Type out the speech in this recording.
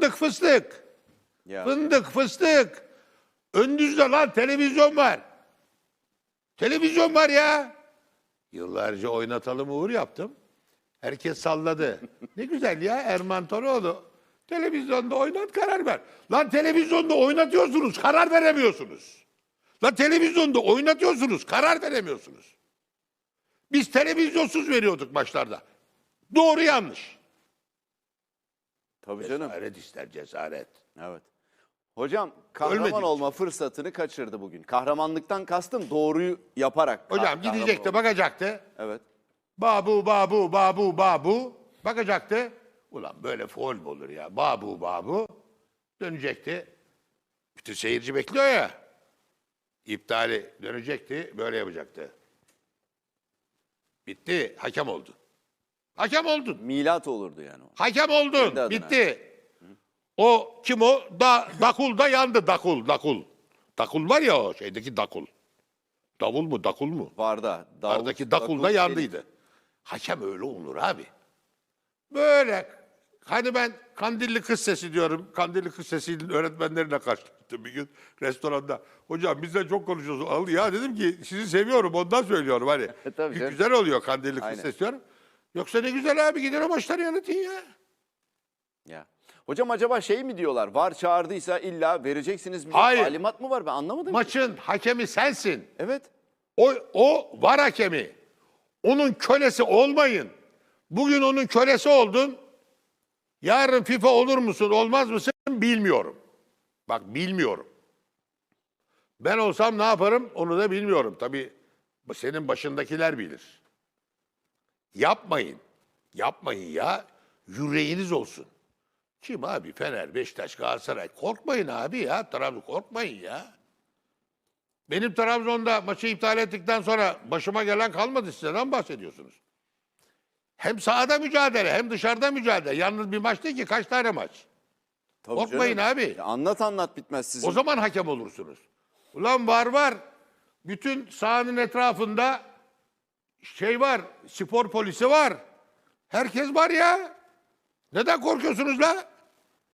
fındık fıstık. Ya. Fındık fıstık. Önünüzde lan televizyon var. Televizyon var ya. Yıllarca oynatalım uğur yaptım. Herkes salladı. ne güzel ya Erman Toroğlu. Televizyonda oynat karar ver. Lan televizyonda oynatıyorsunuz karar veremiyorsunuz. Lan televizyonda oynatıyorsunuz karar veremiyorsunuz. Biz televizyonsuz veriyorduk maçlarda. Doğru yanlış. Tabii canım. Cesaret ister cesaret. Evet. Hocam kahraman Ölmedik. olma fırsatını kaçırdı bugün. Kahramanlıktan kastım doğruyu yaparak. Hocam gidecekti olma. bakacaktı. Evet. Babu babu babu babu. Bakacaktı. Ulan böyle foul mu olur ya? Babu babu. Dönecekti. Bütün seyirci bekliyor ya. İptali dönecekti. Böyle yapacaktı. Bitti. Hakem oldu. Hakem oldun. Milat olurdu yani o. Hakem oldun. Kendi adına. Bitti. O kim o? Da, dakul da yandı. Dakul, dakul. Dakul var ya o şeydeki dakul. Davul mu, dakul mu? Varda. Davul, Aradaki dakul da Çelik. yandıydı. Hakem öyle olur abi. Böyle. Hani ben Kandilli Kız Sesi diyorum. Kandilli Kız Sesi'nin öğretmenlerine karşılaştım bir gün restoranda. Hocam bizden çok konuşuyorsun. Al ya dedim ki sizi seviyorum ondan söylüyorum hani. Tabii güzel oluyor Kandilli Kız. Sesi diyorum. Yoksa ne güzel abi gidin o maçları yanıtın ya. Ya. Hocam acaba şey mi diyorlar? Var çağırdıysa illa vereceksiniz bize Hayır. talimat mı var? Ben anlamadım. ki. Maçın hakemi sensin. Evet. O, o var hakemi. Onun kölesi olmayın. Bugün onun kölesi oldun. Yarın FIFA olur musun, olmaz mısın bilmiyorum. Bak bilmiyorum. Ben olsam ne yaparım onu da bilmiyorum. Tabii senin başındakiler bilir. Yapmayın. Yapmayın ya. Yüreğiniz olsun. Kim abi? Fener, Beşiktaş, Galatasaray. Korkmayın abi ya. Trabzon korkmayın ya. Benim Trabzon'da maçı iptal ettikten sonra başıma gelen kalmadı sizden bahsediyorsunuz. Hem sahada mücadele hem dışarıda mücadele. Yalnız bir maç değil ki kaç tane maç. Tabii Korkmayın canım. abi. Ya anlat anlat bitmez sizin. O zaman hakem olursunuz. Ulan var var. Bütün sahanın etrafında şey var. Spor polisi var. Herkes var ya. Neden korkuyorsunuz la?